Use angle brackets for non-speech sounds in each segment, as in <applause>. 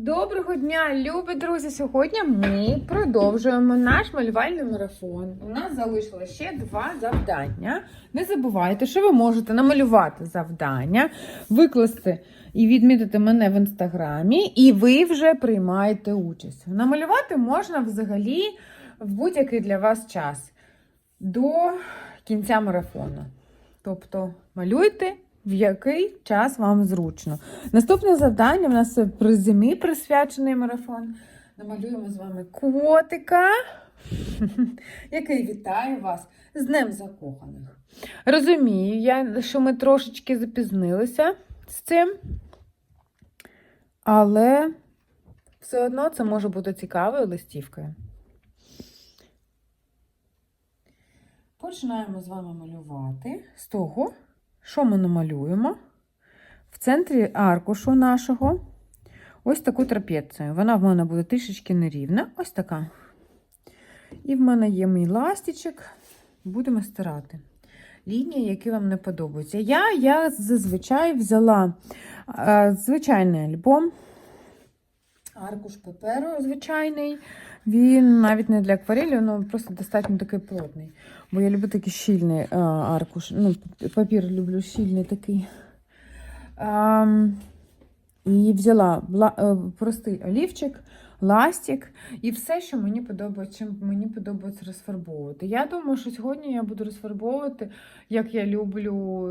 Доброго дня, любі друзі! Сьогодні ми продовжуємо наш малювальний марафон. У нас залишилося ще два завдання. Не забувайте, що ви можете намалювати завдання, викласти і відмітити мене в інстаграмі, і ви вже приймаєте участь. Намалювати можна взагалі в будь-який для вас час до кінця марафону. Тобто малюйте. В який час вам зручно. Наступне завдання в нас при зимі присвячений марафон. Намалюємо з вами котика, <laughs> який вітає вас з Днем Закоханих. Розумію, я, що ми трошечки запізнилися з цим, але все одно це може бути цікавою листівкою. Починаємо з вами малювати з того. Що ми намалюємо? В центрі аркушу нашого ось таку трапецію. Вона в мене буде трішечки нерівна, ось така. І в мене є мій ластичок. Будемо стирати. Лінії, які вам не подобаються. Я я зазвичай взяла е, звичайний альбом, аркуш паперу звичайний. Він навіть не для акварелі, він просто достатньо такий плотний. Бо я люблю такий щільний а, аркуш. Ну, папір люблю щільний такий. А, і взяла а, простий олівчик, ластик і все, що мені подобається, чим мені подобається розфарбовувати. Я думаю, що сьогодні я буду розфарбовувати, як я люблю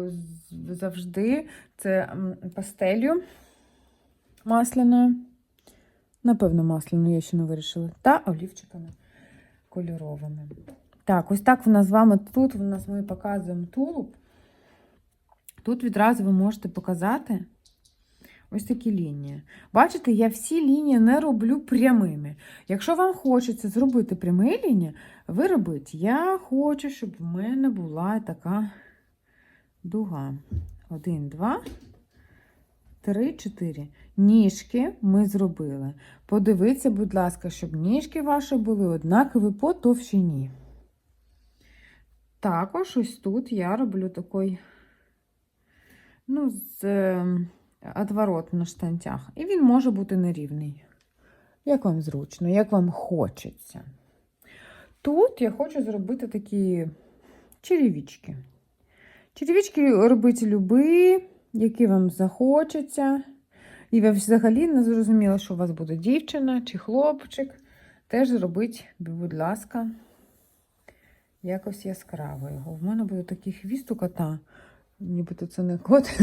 завжди. Це пастелью масляною. Напевно, масляну я ще не вирішила. Та олівчиками кольоровими. Так, ось так в нас з вами тут в нас ми показуємо тулуб. Тут відразу ви можете показати ось такі лінії. Бачите, я всі лінії не роблю прямими. Якщо вам хочеться зробити прямі лінії, ви робите. Я хочу, щоб в мене була така дуга. Один, два. Три, чотири. Ніжки ми зробили. Подивіться, будь ласка, щоб ніжки ваші були однакові по товщині. Також ось тут я роблю такий, ну, з е, отворот на штанцях. І він може бути нерівний. Як вам зручно, як вам хочеться. Тут я хочу зробити такі черевички. Черевички робити любі, які вам захочеться. І ви взагалі не зрозуміли, що у вас буде дівчина чи хлопчик. Теж зробіть, будь ласка, якось яскраво його. В мене буде такий хвіст у кота. Нібито це не кот,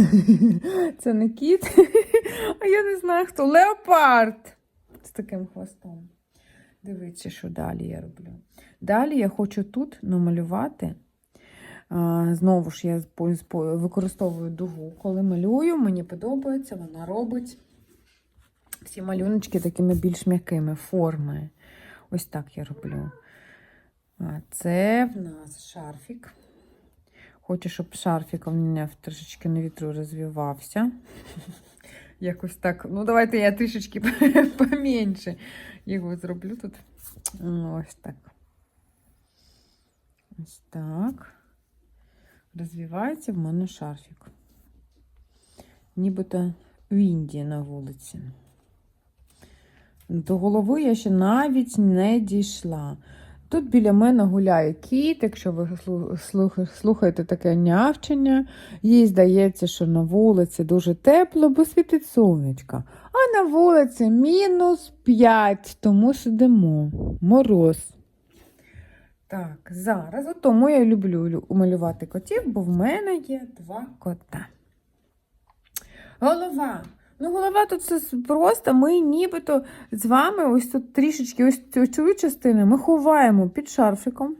<laughs> це не кіт. <laughs> А я не знаю хто. Леопард з таким хвостом. Дивіться, що далі я роблю. Далі я хочу тут намалювати. Знову ж я використовую дугу. Коли малюю, мені подобається, вона робить всі малюночки такими більш м'якими форми. Ось так я роблю. Це в нас шарфік. Хочу, щоб шарфік у мене трошечки на вітру розвивався. <laughs> Якось так. Ну, давайте я трішечки <laughs> поменше його зроблю тут. Ось так. Ось так розвивається в мене шарфік. Нібито в Індії на вулиці. До голови я ще навіть не дійшла. Тут біля мене гуляє кіт, якщо ви слухаєте таке нявчення, їй здається, що на вулиці дуже тепло, бо світить сонечко. А на вулиці мінус 5, тому сидимо. Мороз. Так, зараз. От тому я люблю малювати котів, бо в мене є два кота. Голова. Ну, голова тут все просто, ми нібито з вами ось тут трішечки ось цю, цю частину ми ховаємо під шарфиком.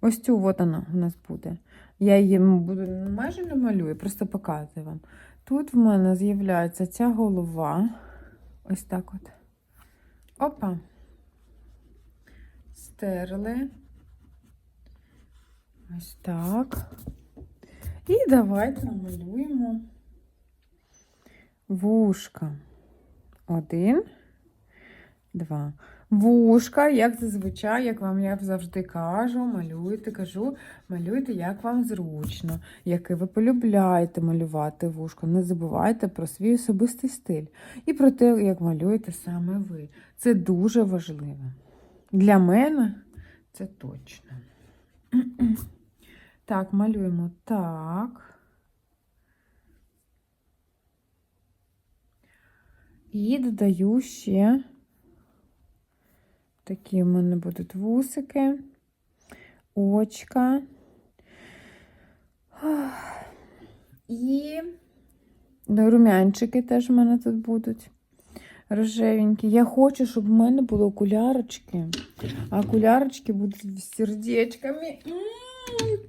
Ось цю от вона у нас буде. Я її буду майже не малюю, просто показую вам. Тут в мене з'являється ця голова. Ось так от. Опа. Стерли. Ось так. І давайте намалюємо вушка. Один, два. Вушка, як зазвичай, як вам я завжди кажу, малюйте, кажу, малюйте, як вам зручно, яке ви полюбляєте малювати вушко. Не забувайте про свій особистий стиль і про те, як малюєте саме ви. Це дуже важливо. Для мене це точно. <clears throat> Так, малюємо так. І додаю ще такі в мене будуть вусики, очка. І румянчики теж в мене тут будуть рожевенькі. Я хочу, щоб в мене були окулярочки, а окулярочки будуть з сердечками.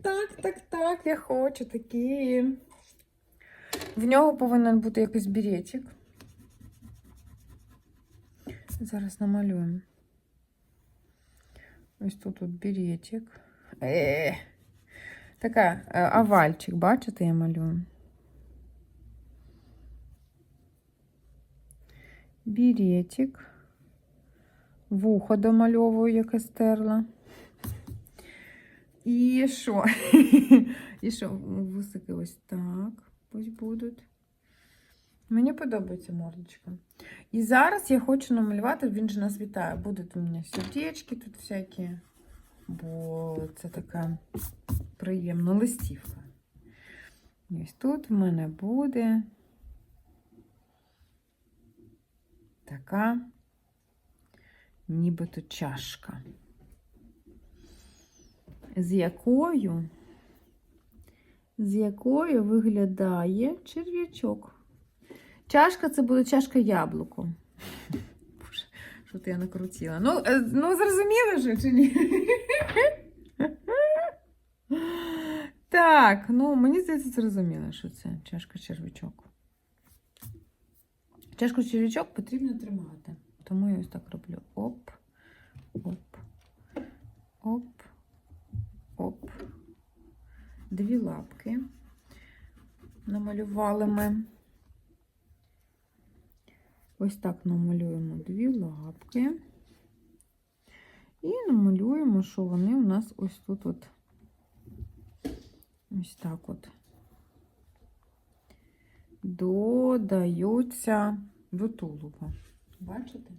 Так, так, так, я хочу такі. В нього повинен бути якийсь беретик. Зараз намалюємо. Ось тут от беретик. Е, така е, овальчик, бачите, я малюю. Беретик. Вухо домальовую, яке стерла. І що? <laughs> І що? Вусики ось так ось будуть. Мені подобається мордочка. І зараз я хочу намалювати, він же нас вітає. Будуть у мене сердечки тут всякі, бо це така приємна листівка. І ось тут в мене буде така нібито чашка, з якою, з якою виглядає черв'ячок. Чашка це буде чашка яблуко. Що ти я накрутила? Ну, е, ну зрозуміло же, чи ні? Так, ну мені здається, зрозуміло, що це чашка червячок. Чашку червячок потрібно тримати. Тому я ось так роблю. Оп, оп, оп, оп. Дві лапки. Намалювали ми. Ось так намалюємо дві лапки. І намалюємо, що вони у нас ось тут от ось так от додаються до тулуба. Бачите?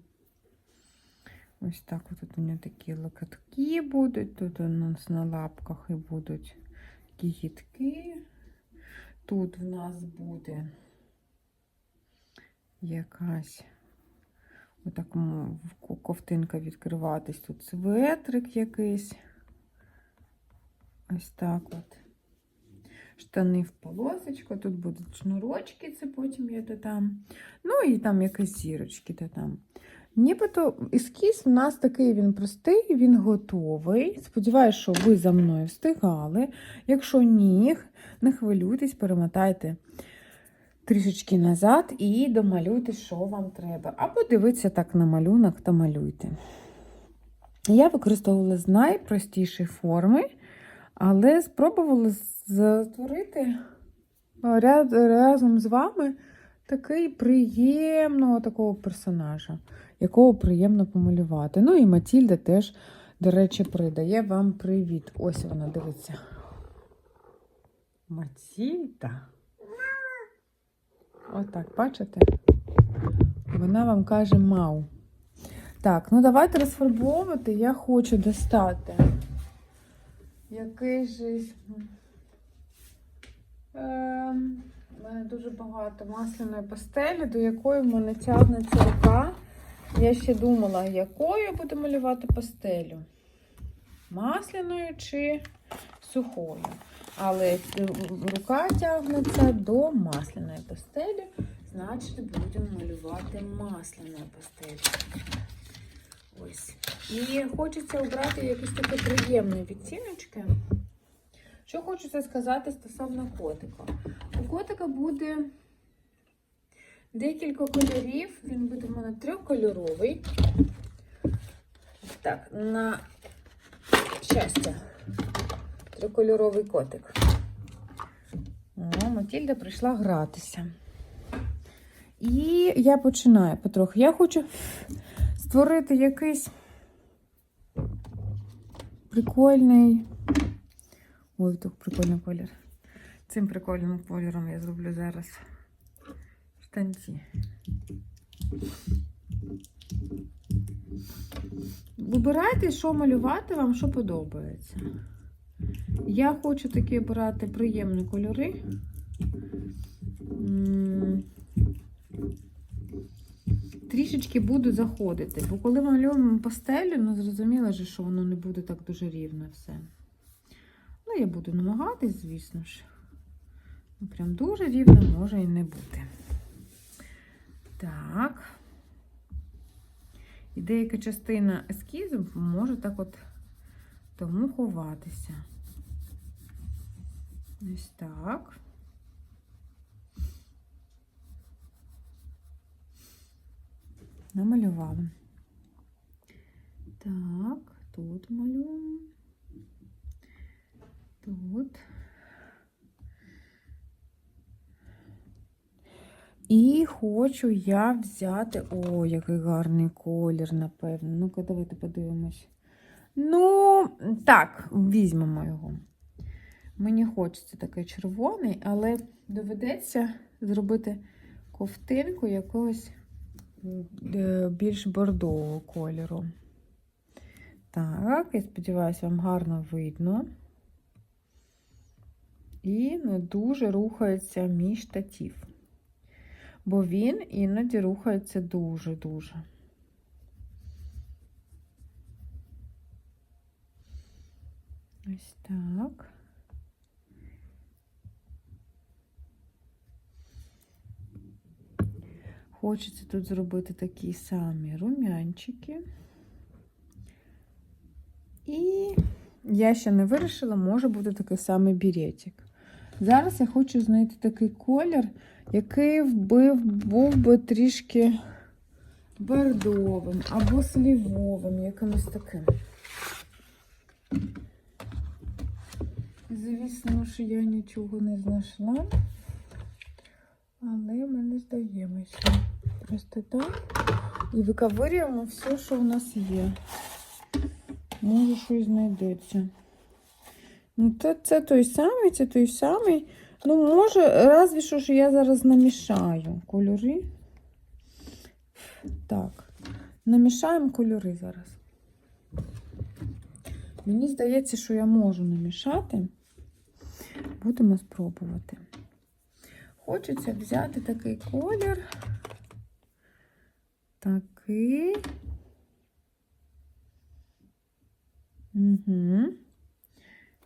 Ось так тут у мене такі локотки будуть. Тут у нас на лапках і будуть такі гітки. Тут в нас буде якась отак ковтинка відкриватись. Тут светрик якийсь. Ось так от. Штани в полосочку, тут будуть шнурочки, це потім я додам. Ну і там якісь зірочки додам. Нібито ескіз у нас такий він простий, він готовий. Сподіваюсь, що ви за мною встигали. Якщо ні, не хвилюйтесь, перемотайте трішечки назад і домалюйте, що вам треба. Або дивіться так на малюнок та малюйте. Я використовувала з найпростішої форми, але спробувала створити ряд, разом з вами такий приємного такого персонажа, якого приємно помалювати. Ну і Матільда теж, до речі, передає вам привіт. Ось вона дивиться. Матільда. Отак, бачите? Вона вам каже мау. Так, ну давайте розфарбовувати. Я хочу достати який же. Ем, у мене дуже багато масляної пастелі, до якої в мене тягнеться рука. Я ще думала, якою буду малювати пастелю. Масляною чи сухою. Але рука тягнеться до масляної пастелі, значить будемо малювати масляною пастелю. Ось. І хочеться обрати якісь такі приємні відтіночки. Що хочеться сказати стосовно котика. У котика буде декілька кольорів. Він буде в мене трьохкольоровий. Так, на щастя, трикольоровий котик. Матільда прийшла гратися. І я починаю потроху. Я хочу створити якийсь прикольний. Ой, так прикольний колір. Цим прикольним кольором я зроблю зараз штанці. Вибирайте, що малювати вам, що подобається. Я хочу такі обирати приємні кольори. Трішечки буду заходити, бо коли малюємо пастелі, ну зрозуміло що воно не буде так дуже рівно все. Ну, я буду намагатись, звісно ж. Ну, прям дуже рівно може і не бути. Так. І деяка частина ескізу може так от тому ховатися. Ось так. Намалювала. Так, тут малюємо. Тут. І хочу я взяти. О, який гарний колір, напевно. Ну-ка, давайте подивимось. Ну, так, візьмемо його. Мені хочеться такий червоний, але доведеться зробити ковтинку якогось е, більш бордового кольору. Так, я сподіваюся, вам гарно видно. І не дуже рухається мій штатів. Бо він іноді рухається дуже-дуже. Ось так. Хочеться тут зробити такі самі рум'янчики. І я ще не вирішила, може бути такий самий біретик. Зараз я хочу знайти такий колір, який вбив, був би трішки бордовим або слівовим, якимось таким. Звісно, що я нічого не знайшла, але ми не здаємося. Просто так. І виковирюємо все, що в нас є. Може, щось знайдеться. Ну, це, це той самий, це той самий. Ну, може, разві що ж я зараз намішаю кольори. Так, намішаємо кольори зараз. Мені здається, що я можу намішати. Будемо спробувати. Хочеться взяти такий колір. Такий. Угу.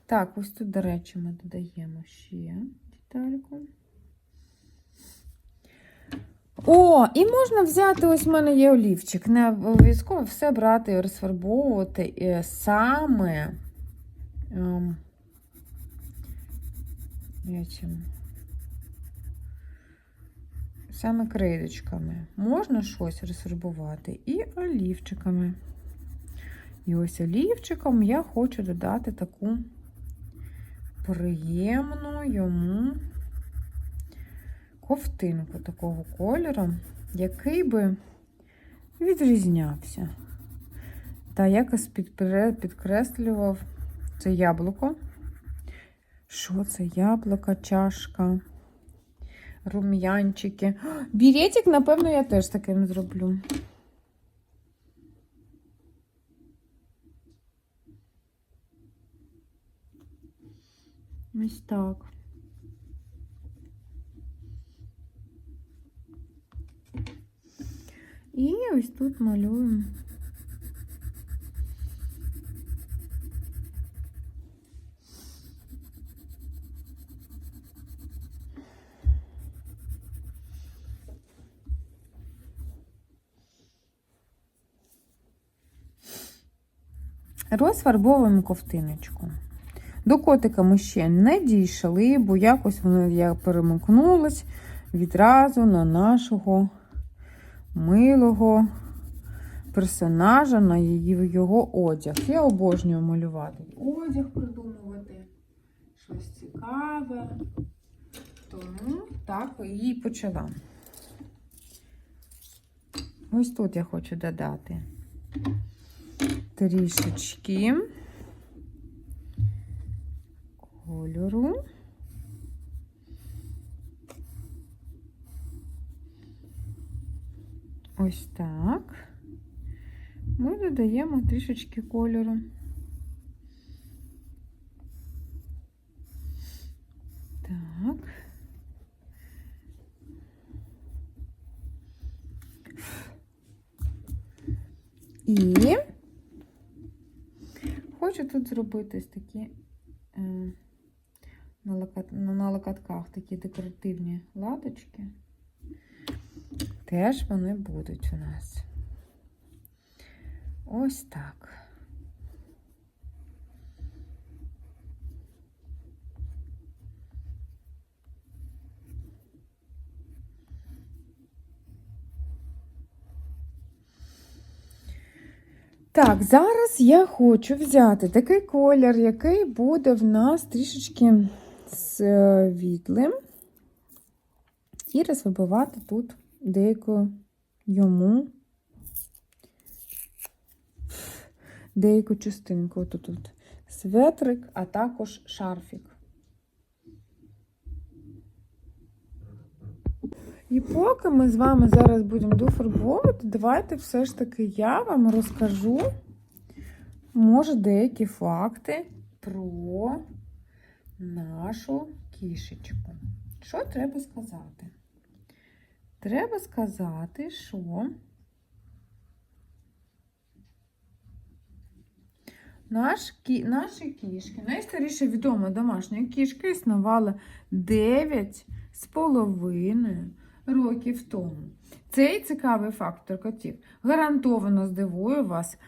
Так, ось тут, до речі, ми додаємо ще детальку. О, і можна взяти, ось в мене є олівчик. Не обов'язково все брати і розфарбовувати е, саме. Ем, чим? Саме крейдочками. Можна щось розфарбувати і олівчиками. І ось олівчиком я хочу додати таку приємну йому ковтинку такого кольору, який би відрізнявся. Та якось підкреслював це яблуко. Що це яблуко, чашка, рум'янчики. Біретик, напевно, я теж таким зроблю. Ось так. І ось тут малюємо. Розфарбовуємо ковтиночку. До котика ми ще не дійшли, бо якось воно я перемикнулась відразу на нашого милого персонажа, на її, його одяг. Я обожнюю малювати. Одяг придумувати, щось цікаве. Тому так і почала. Ось тут я хочу додати трішечки кольору. Ось так. Ми додаємо трішечки кольору. Так. І хочу тут зробити такі е, на, локат, на, на локатках такі декоративні ладочки. Теж вони будуть у нас. Ось так. Так, зараз я хочу взяти такий колір, який буде в нас трішечки світлим. І розвибивати тут деяку йому деяку частинку. Тут, тут светрик, а також шарфік. І поки ми з вами зараз будемо дофарбовувати, давайте все ж таки я вам розкажу, може, деякі факти про нашу кішечку. Що треба сказати? Треба сказати, що наш, кі, наші кішки, найстаріша відома домашня кішка існувала 9 з половиною років тому. Цей цікавий фактор котів гарантовано здивує вас,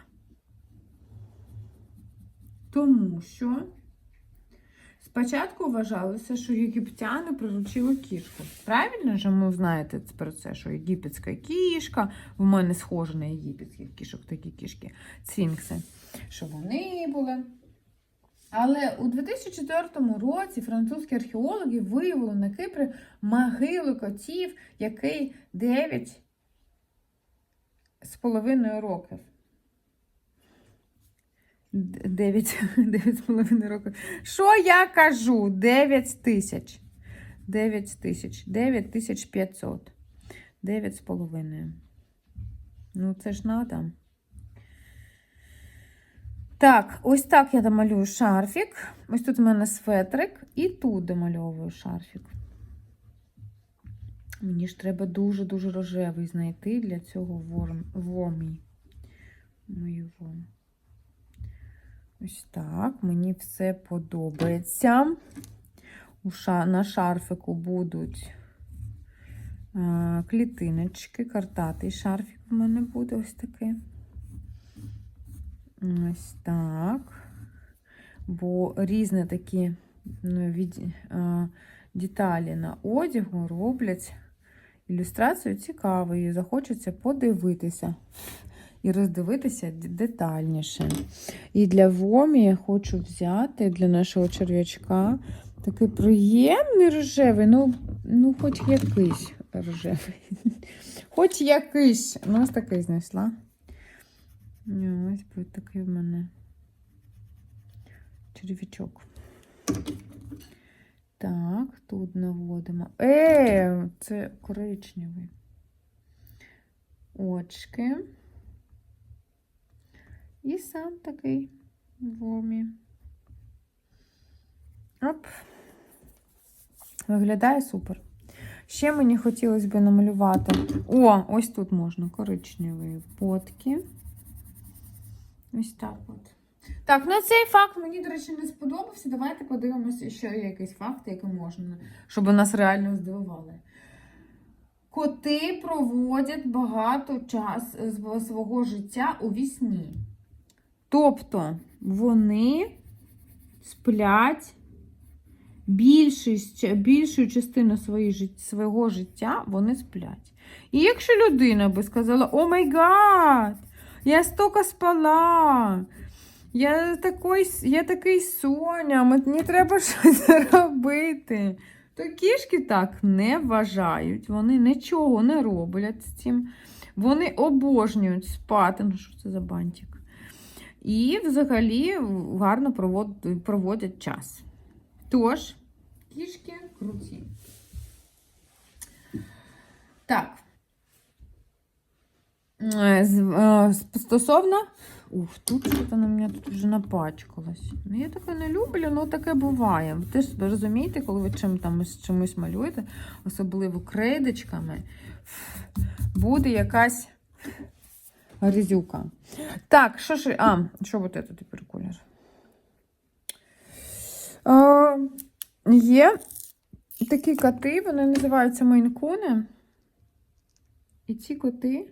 тому що спочатку вважалося, що єгиптяни приручили кішку. Правильно ж ви знаєте про це, що єгипетська кішка, в мене схожа на єгипетських кішок, такі кішки, сфінкси, що вони були. Але у 2004 році французькі археологи виявили на Кипрі могилу котів, який 9 з половиною років. 9, 9 <laughs> років. Що я кажу? 9 тисяч. 9 тисяч. 9 тисяч 500. 9 з половиною. Ну, це ж надо. Так, ось так я домалюю шарфік. Ось тут у мене светрик, і тут домальовую шарфік. Мені ж треба дуже-дуже рожевий знайти для цього вомі. Мою вом. Ось так, мені все подобається. На шарфику будуть клітиночки, картатий шарфік у мене буде ось такий. Ось так. Бо різні такі ну, від, а, деталі на одягу роблять ілюстрацію цікавою. Захочеться подивитися і роздивитися детальніше. І для Вомі я хочу взяти для нашого черв'ячка такий приємний рожевий, ну, ну хоч якийсь рожевий. <laughs> Хоч якийсь. Ну, ось такий знайшла. Ну, Ось буде такий в мене черв'ячок. Так, тут наводимо. Е, це коричневий. Очки. І сам такий в вомі. Оп. Виглядає супер. Ще мені хотілося б намалювати. О, ось тут можна коричневі потки. Ось так от. Так, ну цей факт мені, до речі, не сподобався. Давайте подивимося, що є якісь факти, які можна, щоб нас реально здивували. Коти проводять багато часу свого життя у вісні. Тобто вони сплять більшість, більшу частину свого життя вони сплять. І якщо людина би сказала, о май гад, я стільки спала, я такий, я такий соня, мені треба <laughs> щось робити. То кішки так не вважають, вони нічого не роблять з цим. Вони обожнюють спати. Ну, що це за бантик? І взагалі гарно провод- проводять час. Тож, кішки круті. Так. Е, е, Стосовно. Ух, тут щось на мене тут вже напачкалось. Ну, я таке не люблю, але таке буває. Ви теж розумієте, коли ви чим там чимось малюєте, особливо крейдочками, буде якась грізюка. Так, що ж. А, що от це тепер колір? Є такі коти, вони називаються мейнкуни. І ці коти.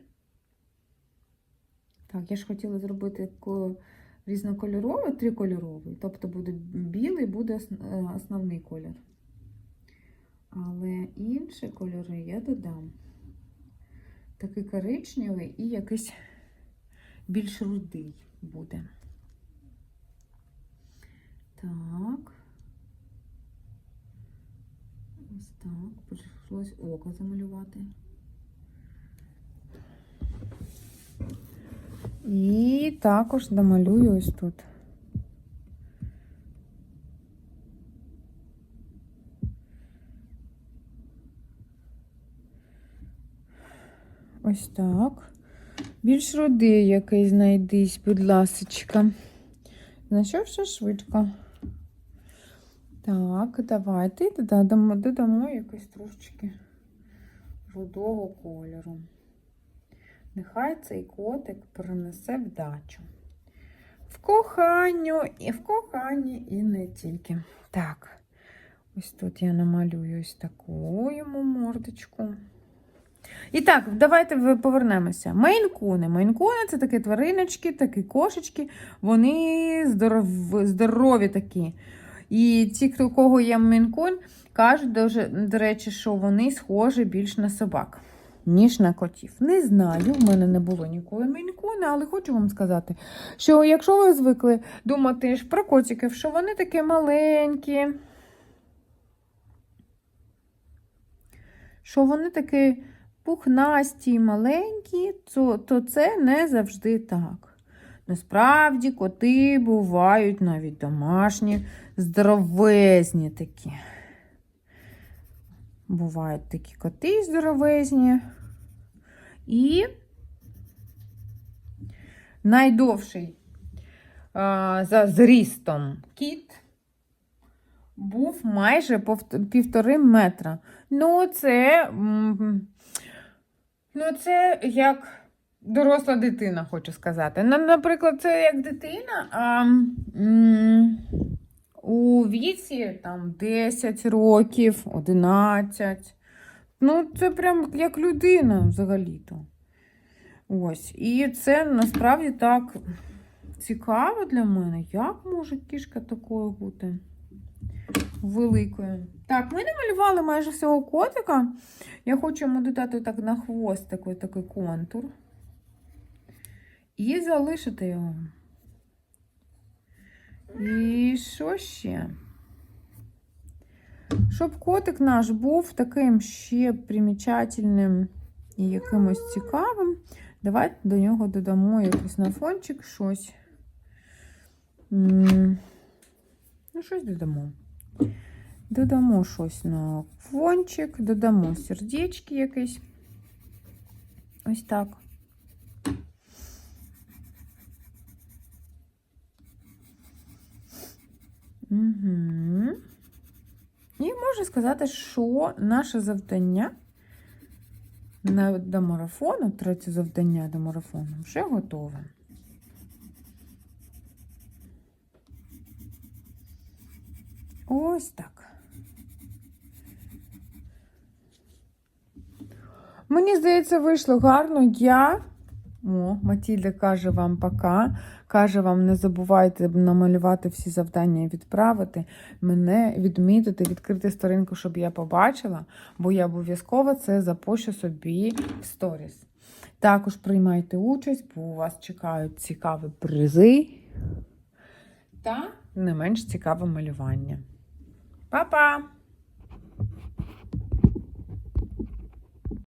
Так, я ж хотіла зробити різнокольоровий, трикольоровий. Тобто буде білий, буде е, основний колір. Але інші кольори я додам. Такий коричневий і якийсь більш рудий буде. Так. Ось так. Прийшлось око замалювати. І також домалюю ось тут. Ось так. Більш рудий який знайдись, будь ласочка. Знайшов все швидко. Так, давайте додамо, додамо якось трошечки рудого кольору. Нехай цей котик принесе вдачу. В коханню і в коханні, і не тільки. Так, ось тут я намалюю ось таку йому мордочку. І так, давайте повернемося. Мейнкуни. Мейнкуни це такі твариночки, такі кошечки, вони здоров... здорові такі. І ті, хто кого є мейнкун, кажуть, дуже, до речі, що вони схожі більш на собак, ніж на котів. Не знаю, в мене не було ніколи мейнкуна, але хочу вам сказати, що якщо ви звикли думати ж про котиків, що вони такі маленькі, що вони такі пухнасті і маленькі, то, то це не завжди так. Насправді коти бувають навіть домашні, здоровезні такі. Бувають такі коти здоровезні. І найдовший а, за зрістом кіт був майже півтори метра. Ну, це, ну, це як доросла дитина, хочу сказати. Наприклад, це як дитина, а м, у віці там 10 років, 11. Ну, це прям як людина взагалі-то. Ось. І це насправді так цікаво для мене. Як може кішка такою бути? Великою. Так, ми намалювали майже всього котика. Я хочу йому додати так на хвост такий, такий контур. І залишити його. І що ще? Щоб котик наш був таким ще примічательним і якимось цікавим, давайте до нього додамо якийсь на фончик щось. Ну, щось додамо. Додамо щось на фончик, додамо сердечки якесь. Ось так. Угу. І можу сказати, що наше завдання до марафону, третє завдання до марафону, вже готове. Ось так. Мені здається, вийшло гарно. Я. О, Матільда каже вам пока. Каже вам, не забувайте намалювати всі завдання і відправити. Мене відмітити, відкрити сторінку, щоб я побачила, бо я обов'язково це запущу собі в сторіс. Також приймайте участь, бо у вас чекають цікаві призи та не менш цікаве малювання. Па-па!